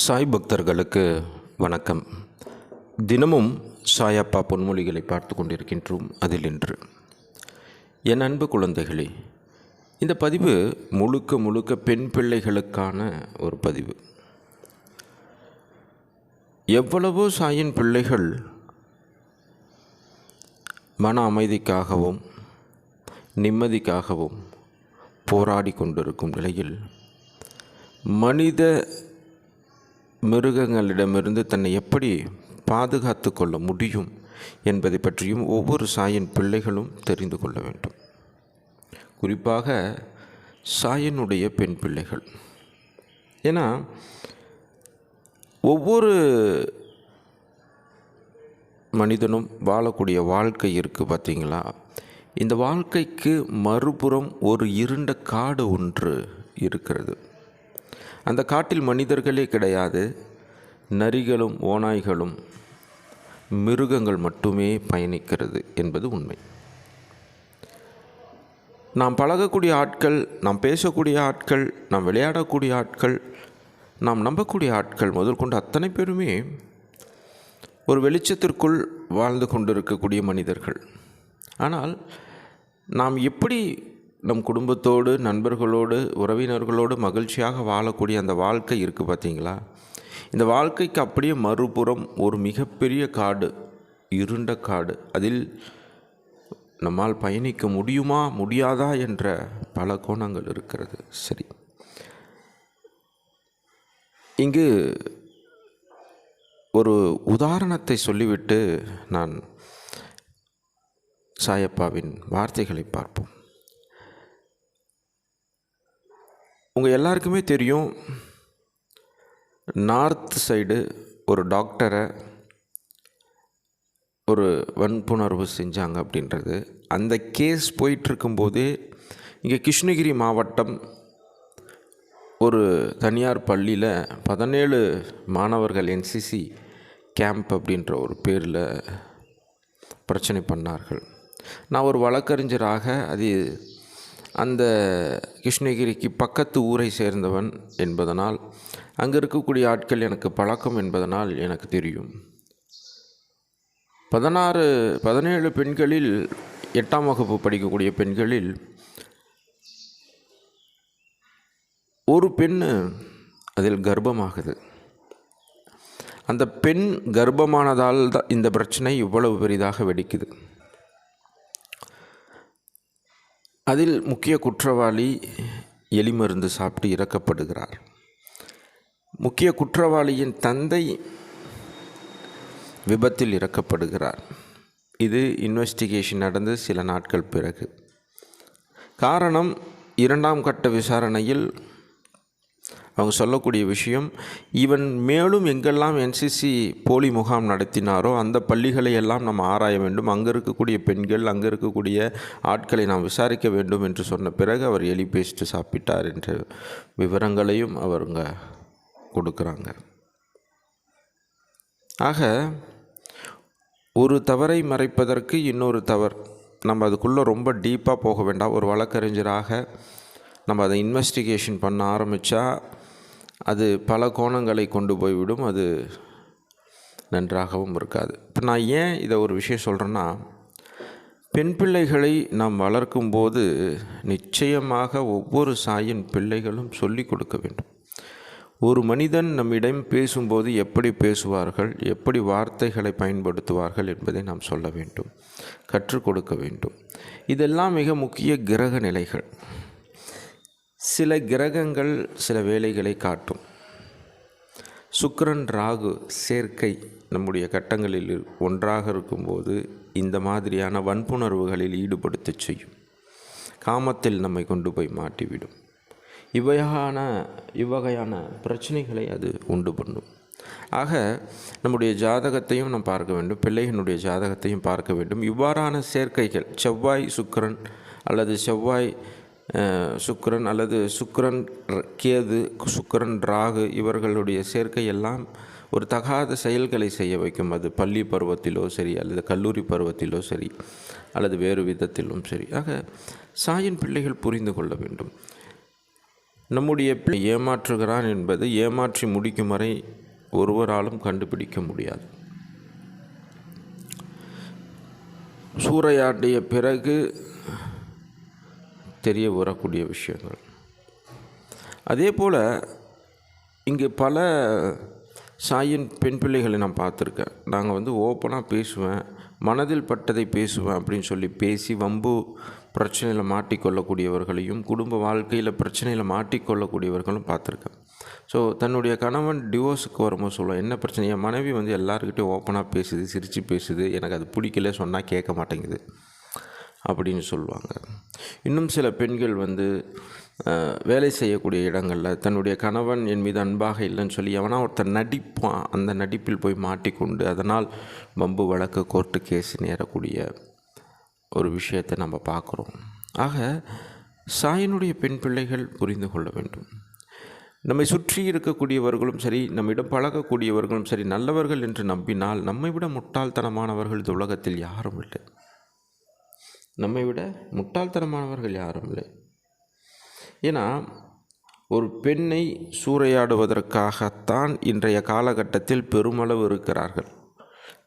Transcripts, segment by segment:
சாய் பக்தர்களுக்கு வணக்கம். தினமும் சாயப்பா பொன்மொழிகளை பார்த்து கொண்டிருக்கின்றோம் அதில் இன்று. என் அன்பு குழந்தைகளே இந்த பதிவு முழுக்க முழுக்க பெண் பிள்ளைகளுக்கான ஒரு பதிவு. எவ்வளவோ சாயின் பிள்ளைகள் மன அமைதிக்காகவும் நிம்மதிக்காகவும் போராடி கொண்டிருக்கும் நிலையில் மனித மிருகங்களிடமிருந்து தன்னை எப்படி பாதுகாத்து கொள்ள முடியும் என்பதை பற்றியும் ஒவ்வொரு சாயின் பிள்ளைகளும் தெரிந்து கொள்ள வேண்டும். குறிப்பாக சாயனுடைய பெண் பிள்ளைகள். ஏன்னா ஒவ்வொரு மனிதனும் வாழக்கூடிய வாழ்க்கை இருக்குது பார்த்தீங்களா? இந்த வாழ்க்கைக்கு மறுபுறம் ஒரு இருண்ட காடு ஒன்று இருக்கிறது. அந்த காட்டில் மனிதர்களே கிடையாது. நரிகளும் ஓநாய்களும் மிருகங்கள் மட்டுமே பயணிக்கிறது என்பது உண்மை. நாம் பழகக்கூடிய ஆட்கள் நாம் பேசக்கூடிய ஆட்கள் நாம் விளையாடக்கூடிய ஆட்கள் நாம் நம்பக்கூடிய ஆட்கள் முதல் கொண்டு அத்தனை பேருமே ஒரு வெளிச்சத்திற்குள் வாழ்ந்து கொண்டிருக்கக்கூடிய மனிதர்கள். ஆனால் நாம் எப்படி நம் குடும்பத்தோடு நண்பர்களோடு உறவினர்களோடு மகிழ்ச்சியாக வாழக்கூடிய அந்த வாழ்க்கை இருக்குது பார்த்தீங்களா இந்த வாழ்க்கைக்கு அப்படியே மறுபுறம் ஒரு மிகப்பெரிய காடு இருண்ட காடு. அதில் நம்மால் பயணிக்க முடியுமா முடியாதா என்ற பல கோணங்கள் இருக்கிறது. சரி. இங்கு ஒரு உதாரணத்தை சொல்லிவிட்டு நான் சாயப்பாவின் வார்த்தைகளை பார்ப்போம். உங்கள் எல்லாருக்குமே தெரியும் நார்த் சைடு ஒரு டாக்டரை ஒரு வன்புணர்வு செஞ்சாங்க அப்படின்றது. அந்த கேஸ் போயிட்டுருக்கும்போது இங்கே கிருஷ்ணகிரி மாவட்டம் ஒரு தனியார் பள்ளியில் பதினேழு மாணவர்கள் என்சிசி கேம்ப் அப்படின்ற ஒரு பேரில் பிரச்சனை பண்ணார்கள். நான் ஒரு வழக்கறிஞராக அது அந்த கிருஷ்ணகிரிக்கு பக்கத்து ஊரை சேர்ந்தவன் என்பதனால் அங்கே இருக்கக்கூடிய ஆட்கள் எனக்கு பழக்கம் என்பதனால் எனக்கு தெரியும். பதினாறு பதினேழு பெண்களில் எட்டாம் வகுப்பு படிக்கக்கூடிய பெண்களில் ஒரு பெண் அதில் கர்ப்பமாகுது. அந்த பெண் கர்ப்பமானதால் தான் இந்த பிரச்சனை இவ்வளவு பெரிதாக வெடிக்குது. அதில் முக்கிய குற்றவாளி எலிமருந்து சாப்பிட்டு இறக்கப்படுகிறார். முக்கிய குற்றவாளியின் தந்தை விபத்தில் இறக்கப்படுகிறார். இது இன்வெஸ்டிகேஷன் நடந்து சில நாட்கள் பிறகு. காரணம் இரண்டாம் கட்ட விசாரணையில் அவங்க சொல்லக்கூடிய விஷயம் இவன் மேலும் எங்கெல்லாம் என்சிசி போலி முகாம் நடத்தினாரோ அந்த பள்ளிகளை எல்லாம் நம்ம ஆராய வேண்டும். அங்கே இருக்கக்கூடிய பெண்கள் அங்கே இருக்கக்கூடிய ஆட்களை நாம் விசாரிக்க வேண்டும் என்று சொன்ன பிறகு அவர் எலி பேஸ்ட்டு சாப்பிட்டார் என்ற விவரங்களையும் அவருங்க கொடுக்குறாங்க. ஆக ஒரு தவறை மறைப்பதற்கு இன்னொரு தவறு. நம்ம அதுக்குள்ளே ரொம்ப டீப்பாக போக வேண்டாம். ஒரு வழக்கறிஞராக நம்ம அதை இன்வெஸ்டிகேஷன் பண்ண ஆரம்பித்தா அது பல கோணங்களை கொண்டு போய்விடும். அது நன்றாகவும் இருக்காது. இப்போ நான் ஏன் இதை ஒரு விஷயம் சொல்கிறேன்னா பெண் பிள்ளைகளை நாம் வளர்க்கும்போது நிச்சயமாக ஒவ்வொரு சாயின் பிள்ளைகளும் சொல்லிக் கொடுக்க வேண்டும். ஒரு மனிதன் நம்மிடம் பேசும்போது எப்படி பேசுவார்கள் எப்படி வார்த்தைகளை பயன்படுத்துவார்கள் என்பதை நாம் சொல்ல வேண்டும் கற்றுக் கொடுக்க வேண்டும். இதெல்லாம் மிக முக்கிய கிரக நிலைகள். சில கிரகங்கள் சில வேலைகளை காட்டும். சுக்கரன் ராகு சேர்க்கை நம்முடைய கட்டங்களில் ஒன்றாக இருக்கும்போது இந்த மாதிரியான வன்புணர்வுகளில் ஈடுபடுத்தச் செய்யும். காமத்தில் நம்மை கொண்டு போய் மாட்டிவிடும். இவ்வகையான இவ்வகையான பிரச்சனைகளை அது உண்டு பண்ணும். ஆக நம்முடைய ஜாதகத்தையும் நாம் பார்க்க வேண்டும் பிள்ளைகளுடைய ஜாதகத்தையும் பார்க்க வேண்டும். இவ்வாறான சேர்க்கைகள் செவ்வாய் சுக்கிரன் அல்லது செவ்வாய் சுக்கரன் அல்லது சுக்கரன் கேது சுக்கரன் ராகு இவர்களுடைய சேர்க்கையெல்லாம் ஒரு தகாத செயல்களை செய்ய வைக்கும். அது பள்ளி பருவத்திலோ சரி அல்லது கல்லூரி பருவத்திலோ சரி அல்லது வேறு விதத்திலும் சரி. ஆக சாயின் பிள்ளைகள் புரிந்து கொள்ள வேண்டும். நம்முடைய பிள்ளை ஏமாற்றுகிறான் என்பது ஏமாற்றி முடிக்கும் வரை ஒருவராலும் கண்டுபிடிக்க முடியாது. சூறையாடிய பிறகு தெரிய வரக்கூடிய விஷயங்கள். அதே போல் இங்கே பல சாயின் பெண் பிள்ளைகளை நான் பார்த்துருக்கேன். நாங்கள் வந்து ஓப்பனாக பேசுவேன் மனதில் பட்டதை பேசுவேன் அப்படின்னு சொல்லி பேசி வம்பு பிரச்சனையில் மாட்டிக்கொள்ளக்கூடியவர்களையும் குடும்ப வாழ்க்கையில் பிரச்சனையில் மாட்டிக்கொள்ளக்கூடியவர்களும் பார்த்துருக்கேன். ஸோ தன்னுடைய கணவன் டிவோர்ஸுக்கு வரும்போது சொல்லுவேன் என்ன பிரச்சனை என் மனைவி வந்து எல்லாருக்கிட்டையும் ஓப்பனாக பேசுது சிரித்து பேசுது எனக்கு அது பிடிக்கல சொன்னால் கேட்க மாட்டேங்குது. அப்படின்னு சொல்லுவாங்க. இன்னும் சில பெண்கள் வந்து வேலை செய்யக்கூடிய இடங்களில் தன்னுடைய கணவன் என் மீது அன்பாக இல்லைன்னு சொல்லி எவனா ஒருத்தர் நடிப்பான் அந்த நடிப்பில் போய் மாட்டிக்கொண்டு அதனால் வம்பு வழக்கு கோர்ட்டு கேஸ் நேரக்கூடிய ஒரு விஷயத்தை நம்ம பார்க்குறோம். ஆக சாயனுடைய பெண் பிள்ளைகள் புரிந்து கொள்ள வேண்டும். நம்மை சுற்றி இருக்கக்கூடியவர்களும் சரி நம்மிடம் பழகக்கூடியவர்களும் சரி நல்லவர்கள் என்று நம்பினால் நம்மை விட முட்டாள்தனமானவர்கள் இந்த உலகத்தில் யாரும் இல்லை. நம்மை விட முட்டாள்தனமானவர்கள் யாரும் இல்லை. ஏன்னா ஒரு பெண்ணை சூறையாடுவதற்காகத்தான் இன்றைய காலகட்டத்தில் பெருமளவு இருக்கிறார்கள்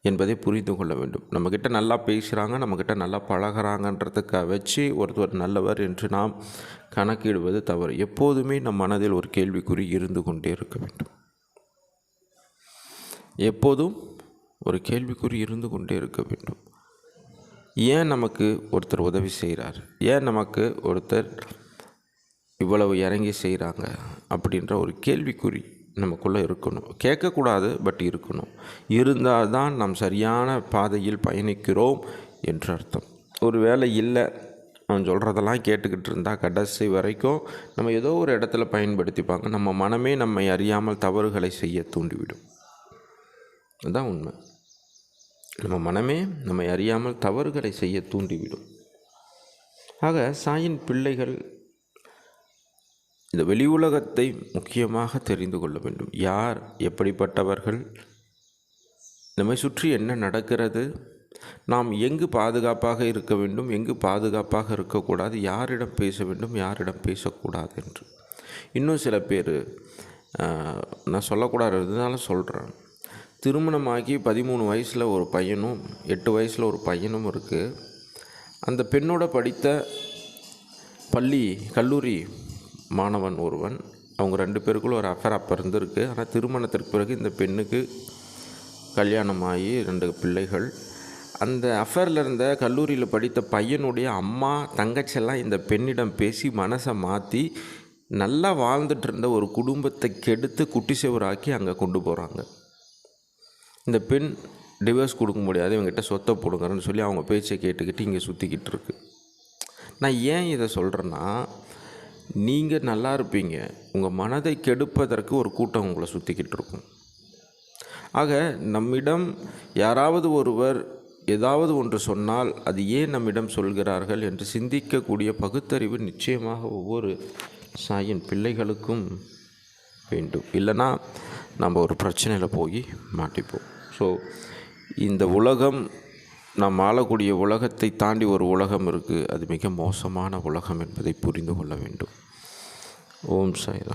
என்பதை புரிந்து கொள்ள வேண்டும். நம்மக்கிட்ட நல்லா பேசுகிறாங்க நம்மக்கிட்ட நல்லா பழகிறாங்கன்றதுக்க வச்சு ஒருத்தர் நல்லவர் என்று நாம் கணக்கிடுவது தவறு. எப்போதுமே நம் மனதில் ஒரு கேள்விக்குறி இருந்து கொண்டே இருக்க வேண்டும். எப்போதும் ஒரு கேள்விக்குறி இருந்து கொண்டே இருக்க வேண்டும். ஏன் நமக்கு ஒருத்தர் உதவி செய்கிறார் ஏன் நமக்கு ஒருத்தர் இவ்வளவு இறங்கி செய்கிறாங்க அப்படின்ற ஒரு கேள்விக்குறி நமக்குள்ளே இருக்கணும். கேட்கக்கூடாது பட் இருக்கணும். இருந்தால் தான் நாம் சரியான பாதையில் பயணிக்கிறோம் என்று அர்த்தம். ஒரு வேலை இல்லை. அவன் சொல்கிறதெல்லாம் கேட்டுக்கிட்டு இருந்தால் கடைசி வரைக்கும் நம்ம ஏதோ ஒரு இடத்துல பயன்படுத்திப்பாங்க. நம்ம மனமே நம்மை அறியாமல் தவறுகளை செய்ய தூண்டிவிடும். அதுதான் உண்மை. நம்ம மனமே நம்மை அறியாமல் தவறுகளை செய்ய தூண்டிவிடும். ஆக சாயின் பிள்ளைகள் இந்த வெளி உலகத்தை முக்கியமாக தெரிந்து கொள்ள வேண்டும். யார் எப்படிப்பட்டவர்கள்? நம்மை சுற்றி என்ன நடக்கிறது? நாம் எங்கு பாதுகாப்பாக இருக்க வேண்டும்? எங்கு பாதுகாப்பாக இருக்கக்கூடாது? யாரிடம் பேச வேண்டும்? யாரிடம் பேசக்கூடாது என்று. இன்னும் சில பேர் நான் சொல்லக்கூடாது இருந்தாலும் சொல்கிறேன் திருமணமாகி பதிமூணு வயசில் ஒரு பையனும் எட்டு வயசில் ஒரு பையனும் இருக்குது அந்த பெண்ணோட படித்த பள்ளி கல்லூரி மாணவன் ஒருவன். அவங்க ரெண்டு பேருக்குள்ள ஒரு அஃபேர் அப்போ இருந்திருக்கு. ஆனால் திருமணத்திற்கு பிறகு இந்த பெண்ணுக்கு கல்யாணமாகி ரெண்டு பிள்ளைகள். அந்த அஃபேரில் இருந்த கல்லூரியில் படித்த பையனுடைய அம்மா தங்கச்செல்லாம் இந்த பெண்ணிடம் பேசி மனசை மாற்றி நல்லா வாழ்ந்துட்டு இருந்த ஒரு குடும்பத்தை கெடுத்து குட்டி செவராக்கி அங்கே கொண்டு போகிறாங்க இந்த பெண் டிவோர்ஸ் கொடுக்க முடியாது இவங்ககிட்ட சொத்தை போடுங்கன்னு சொல்லி அவங்க பேச்சை கேட்டுக்கிட்டு இங்கே சுற்றிக்கிட்டு இருக்கு. நான் ஏன் இதை சொல்கிறேன்னா நீங்கள் நல்லா இருப்பீங்க உங்கள் மனதை கெடுப்பதற்கு ஒரு கூட்டம் உங்களை சுற்றிக்கிட்டு இருக்கும். ஆக நம்மிடம் யாராவது ஒருவர் ஏதாவது ஒன்று சொன்னால் அது ஏன் நம்மிடம் சொல்கிறார்கள் என்று சிந்திக்கக்கூடிய பகுத்தறிவு நிச்சயமாக ஒவ்வொரு சாயின் பிள்ளைகளுக்கும் வேண்டும். இல்லைன்னா நம்ம ஒரு பிரச்சனையில் போய் மாட்டிப்போம். ஸோ இந்த உலகம் நாம் ஆளக்கூடிய உலகத்தை தாண்டி ஒரு உலகம் இருக்குது அது மிக மோசமான உலகம் என்பதை புரிந்து கொள்ள வேண்டும். ஓம் சாய்ராம்.